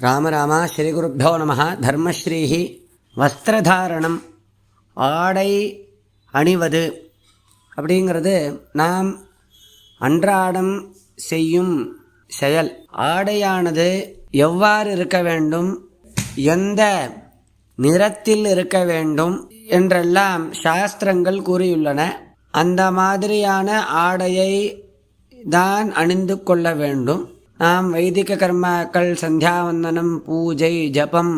ராம ராமா ஸ்ரீகுருப்போ நம தர்மஸ்ரீஹி. வஸ்திரதாரணம். ஆடை அணிவது. அப்படிங்கிறது நாம் அன்றாடம் செய்யும் செயல். ஆடையானது எவ்வாறு இருக்க வேண்டும்? எந்த நிறத்தில் இருக்க வேண்டும்? என்றெல்லாம் சாஸ்திரங்கள் கூறியுள்ளன. அந்த மாதிரியான ஆடையை தான் அணிந்து கொள்ள வேண்டும். நாம் வைதிக கர்மாக்கள் சந்தியாவந்தனம் பூஜை ஜபம்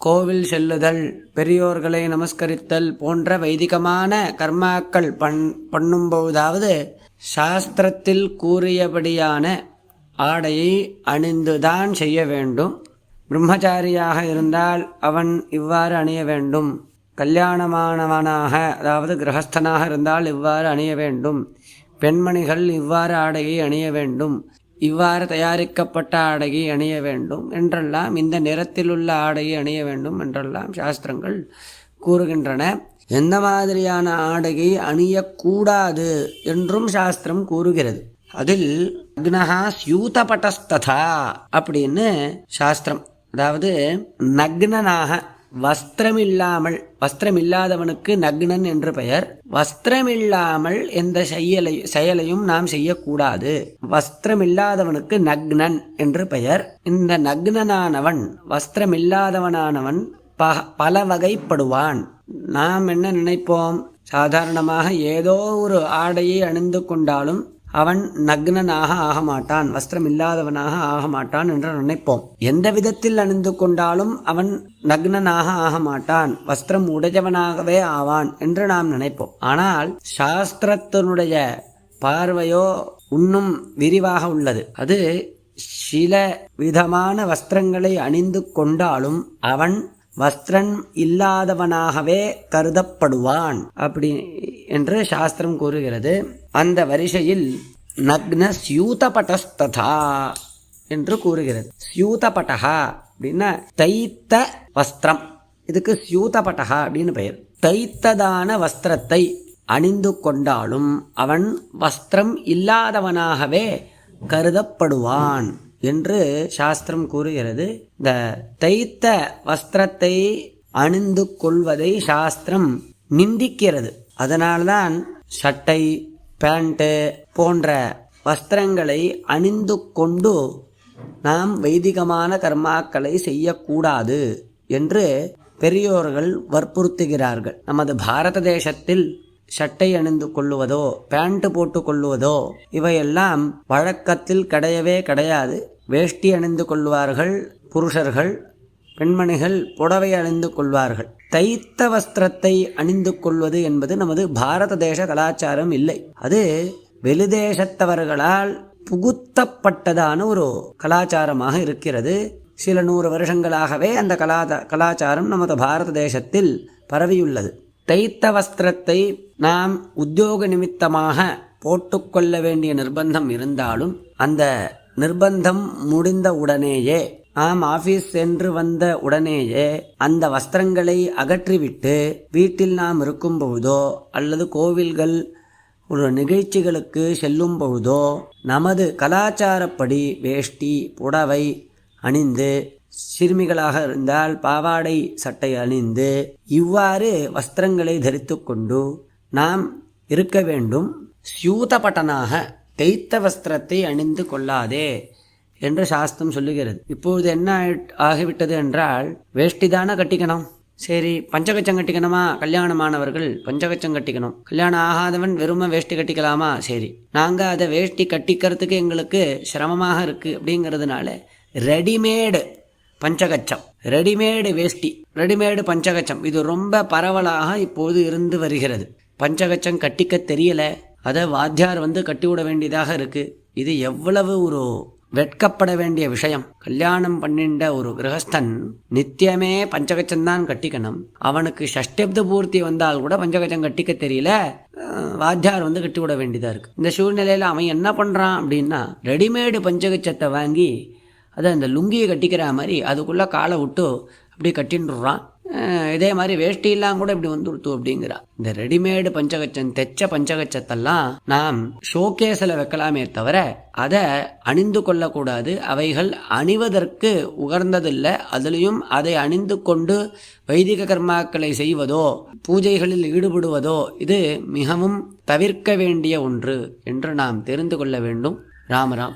கோவில் செல்லுதல் பெரியோர்களை நமஸ்கரித்தல் போன்ற வைதிகமான கர்மாக்கள் பண் பண்ணும்போதாவது சாஸ்திரத்தில் கூறியபடியான ஆடையை அணிந்துதான் செய்ய வேண்டும் பிரம்மச்சாரியாக இருந்தால் அவன் இவ்வாறு அணிய வேண்டும் கல்யாணமானவனாக அதாவது கிரகஸ்தனாக இருந்தால் இவ்வாறு அணிய வேண்டும் பெண்மணிகள் இவ்வாறு ஆடையை அணிய வேண்டும் இவ்வாறு தயாரிக்கப்பட்ட ஆடையை அணிய வேண்டும் என்றெல்லாம் இந்த நிறத்திலுள்ள ஆடையை அணிய வேண்டும் என்றெல்லாம் சாஸ்திரங்கள் கூறுகின்றன. எந்த மாதிரியான ஆடையை அணியக்கூடாது என்றும் சாஸ்திரம் கூறுகிறது. அதில் நக்னஹா சியூதபட்டஸ்ததா அப்படின்னு சாஸ்திரம் அதாவது நக்னனாக வஸ்திரமில்லாமல் வஸ்திரமில்லாதவனுக்கு நக்னன் என்று பெயர். வஸ்திரமில்லாமல் எந்த செயலை செயலையும் நாம் செய்யக்கூடாது. வஸ்திரமில்லாதவனுக்கு நக்னன் என்று பெயர். இந்த நக்னனானவன் வஸ்திரமில்லாதவனானவன் ப பல வகைப்படுவான் நாம் என்ன நினைப்போம்? சாதாரணமாக ஏதோ ஒரு ஆடையை அணிந்து கொண்டாலும் அவன் நக்னனாக ஆக மாட்டான் வஸ்திரம் இல்லாதவனாக ஆக மாட்டான் என்று நினைப்போம். எந்த விதத்தில் அணிந்து கொண்டாலும் அவன் நக்னனாக ஆக மாட்டான் வஸ்திரம் உடையவனாகவே ஆவான் என்று நாம் நினைப்போம். ஆனால் சாஸ்திரத்தினுடைய பார்வையோ இன்னும் விரிவாக உள்ளது. அது சில விதமான வஸ்திரங்களை அணிந்து கொண்டாலும் அவன் வஸ்திரன் இல்லாதவனாகவே கருதப்படுவான். அப்படி என்று சாஸ்திரம் கூறுகிறது. அந்த வரிசையில் நக்ன சியூதபட்டஸ்ததா என்று கூறுகிறது. சியூதபட்டகா அப்படின்னா தைத்த வஸ்திரம். இதுக்கு சியூதபட்டகா அப்படின்னு பெயர். தைத்ததான வஸ்திரத்தை அணிந்து கொண்டாலும் அவன் வஸ்திரம் இல்லாதவனாகவே கருதப்படுவான் என்று சாஸ்திரம் கூறுகிறது. இந்த தைத்த வஸ்திரத்தை அணிந்து கொள்வதை சாஸ்திரம் நிந்திக்கிறது. அதனால்தான் சட்டை பேண்ட்டு போன்ற வஸ்திரங்களை அணிந்து கொண்டு நாம் வைதிகமான கர்மாக்களை செய்யக்கூடாது என்று பெரியோர்கள் வற்புறுத்துகிறார்கள். நமது பாரத தேசத்தில் சட்டை அணிந்து கொள்ளுவதோ பேண்ட் போட்டு கொள்ளுவதோ இவையெல்லாம் வழக்கத்தில் கிடையவே கிடையாது. வேஷ்டி அணிந்து கொள்வார்கள் புருஷர்கள் பெண்மணிகள் புடவை அணிந்து கொள்வார்கள். தைத்த வஸ்திரத்தை அணிந்து கொள்வது என்பது நமது பாரத தேச கலாச்சாரம் இல்லை. அது வெளிதேசத்தவர்களால் புகுத்தப்பட்டதான ஒரு கலாச்சாரமாக இருக்கிறது. சில நூறு வருஷங்களாகவே அந்த கலா கலாச்சாரம் நமது பாரத தேசத்தில் பரவியுள்ளது. தைத்த வஸ்திரத்தை நாம் உத்தியோக நிமித்தமாக போட்டுக்கொள்ள வேண்டிய நிர்பந்தம் இருந்தாலும் அந்த நிர்பந்தம் முடிந்த உடனேயே நாம் ஆபீஸ் சென்று வந்த உடனேயே அந்த வஸ்திரங்களை அகற்றிவிட்டு வீட்டில் நாம் இருக்கும் பொழுதோ அல்லது கோவில்கள் ஒரு நிகழ்ச்சிகளுக்கு செல்லும் பொழுதோ நமது கலாச்சாரப்படி வேஷ்டி புடவை அணிந்து சிறுமிகளாக இருந்தால் பாவாடை சட்டை அணிந்து இவ்வாறு வஸ்திரங்களை தரித்து கொண்டு நாம் இருக்க வேண்டும். சியூதபட்டனாக தைத்த வஸ்திரத்தை அணிந்து கொள்ளாதே. என்று சாஸ்திரம் சொல்லுகிறது. இப்பொழுது என்ன ஆகிவிட்டது என்றால் வேஷ்டி தானே கட்டிக்கணும். சரி பஞ்சகச்சம் கட்டிக்கணுமா? கல்யாணமானவர்கள் பஞ்சகச்சம் கட்டிக்கணும். கல்யாணம் ஆகாதவன் வெறும வேஷ்டி கட்டிக்கலாமா? சரி. நாங்கள் அதை வேஷ்டி கட்டிக்கிறதுக்கு எங்களுக்கு சிரமமாக இருக்குது அப்படிங்கிறதுனால ரெடிமேடு பஞ்சகச்சம். ரெடிமேடு வேஷ்டி. ரெடிமேடு பஞ்சகச்சம். இது ரொம்ப பரவலாக இப்போது இருந்து வருகிறது. பஞ்சகச்சம் கட்டிக்க தெரியல. அதை வாத்தியார் வந்து கட்டிவிட வேண்டியதாக இருக்குது இது எவ்வளவு ஒரு வெட்கப்பட வேண்டிய விஷயம். கல்யாணம் பண்ணிண்ட ஒரு கிரகஸ்தன் நித்தியமே பஞ்சகச்சந்தான் கட்டிக்கணும். அவனுக்கு ஷஷ்டப்த பூர்த்தி வந்தால் கூட பஞ்சகச்சம் கட்டிக்க தெரியல. வாத்தியார் வந்து கட்டி விட வேண்டியதாக இருக்குது இந்த சூழ்நிலையில் அவன் என்ன பண்ணுறான் அப்படின்னா ரெடிமேடு பஞ்சகச்சத்தை வாங்கி அதை அந்த லுங்கியை கட்டிக்கிற மாதிரி அதுக்குள்ளே காலை விட்டு அப்படியே கட்டின்றான் இதே மாதிரி வேஷ்டியெல்லாம் கூட இப்படி வந்துடுத்து அப்படிங்கிறா. இந்த ரெடிமேடு பஞ்சகச்சம் தைச்ச பஞ்சகச்சத்தெல்லாம் நாம் ஷோகேஸில் வைக்கலாமே தவிர அதை அணிந்து கொள்ளக்கூடாது. அவைகள் அணிவதற்கு உகர்ந்ததில்லை. அதுலேயும் அதை அணிந்து கொண்டு வைதிக கர்மாக்களை செய்வதோ பூஜைகளில் ஈடுபடுவதோ இது மிகவும் தவிர்க்க வேண்டிய ஒன்று என்று நாம் தெரிந்து கொள்ள வேண்டும். ராமராம்